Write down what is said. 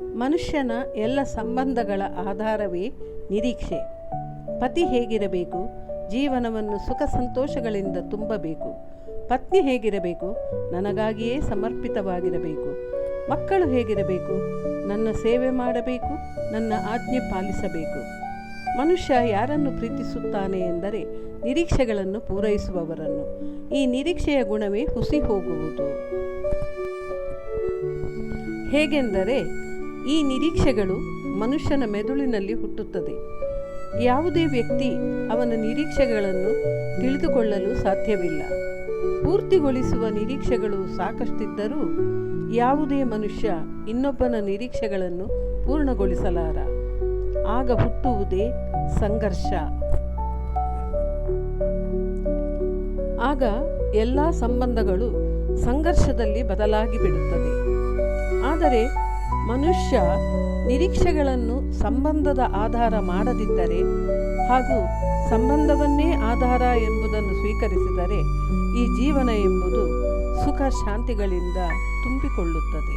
ಮನುಷ್ಯನ ಎಲ್ಲ ಸಂಬಂಧಗಳ ಆಧಾರವೇ ನಿರೀಕ್ಷೆ. ಪತಿ ಹೇಗಿರಬೇಕು? ಜೀವನವನ್ನು ಸುಖ ಸಂತೋಷಗಳಿಂದ ತುಂಬಬೇಕು. ಪತ್ನಿ ಹೇಗಿರಬೇಕು? ನನಗಾಗಿಯೇ ಸಮರ್ಪಿತವಾಗಿರಬೇಕು. ಮಕ್ಕಳು ಹೇಗಿರಬೇಕು? ನನ್ನ ಸೇವೆ ಮಾಡಬೇಕು, ನನ್ನ ಆಜ್ಞೆ ಪಾಲಿಸಬೇಕು. ಮನುಷ್ಯ ಯಾರನ್ನು ಪ್ರೀತಿಸುತ್ತಾನೆ ಎಂದರೆ ನಿರೀಕ್ಷೆಗಳನ್ನು ಪೂರೈಸುವವರನ್ನು. ಈ ನಿರೀಕ್ಷೆಯ ಗುಣವೇ ಹುಸಿ ಹೋಗುವುದು. ಹೇಗೆಂದರೆ ಈ ನಿರೀಕ್ಷೆಗಳು ಮನುಷ್ಯನ ಮೆದುಳಿನಲ್ಲಿ ಹುಟ್ಟುತ್ತದೆ. ಯಾವುದೇ ವ್ಯಕ್ತಿ ಅವನ ನಿರೀಕ್ಷೆಗಳನ್ನು ತಿಳಿದುಕೊಳ್ಳಲು ಸಾಧ್ಯವಿಲ್ಲ. ಪೂರ್ತಿಗೊಳಿಸುವ ನಿರೀಕ್ಷೆಗಳು ಸಾಕಷ್ಟಿದ್ದರೂ ಯಾವುದೇ ಮನುಷ್ಯ ಇನ್ನೊಬ್ಬನ ನಿರೀಕ್ಷೆಗಳನ್ನು ಪೂರ್ಣಗೊಳಿಸಲಾರ. ಆಗ ಹುಟ್ಟುವುದೇ ಸಂಘರ್ಷ. ಆಗ ಎಲ್ಲ ಸಂಬಂಧಗಳು ಸಂಘರ್ಷದಲ್ಲಿ ಬದಲಾಗಿ ಬಿಡುತ್ತದೆ ಆದರೆ ಮನುಷ್ಯ ನಿರೀಕ್ಷೆಗಳನ್ನು ಸಂಬಂಧದ ಆಧಾರ ಮಾಡದಿದ್ದರೆ ಹಾಗೂ ಸಂಬಂಧವನ್ನೇ ಆಧಾರ ಎಂಬುದನ್ನು ಸ್ವೀಕರಿಸಿದರೆ ಈ ಜೀವನ ಎಂಬುದು ಸುಖ ಶಾಂತಿಗಳಿಂದ ತುಂಬಿಕೊಳ್ಳುತ್ತದೆ.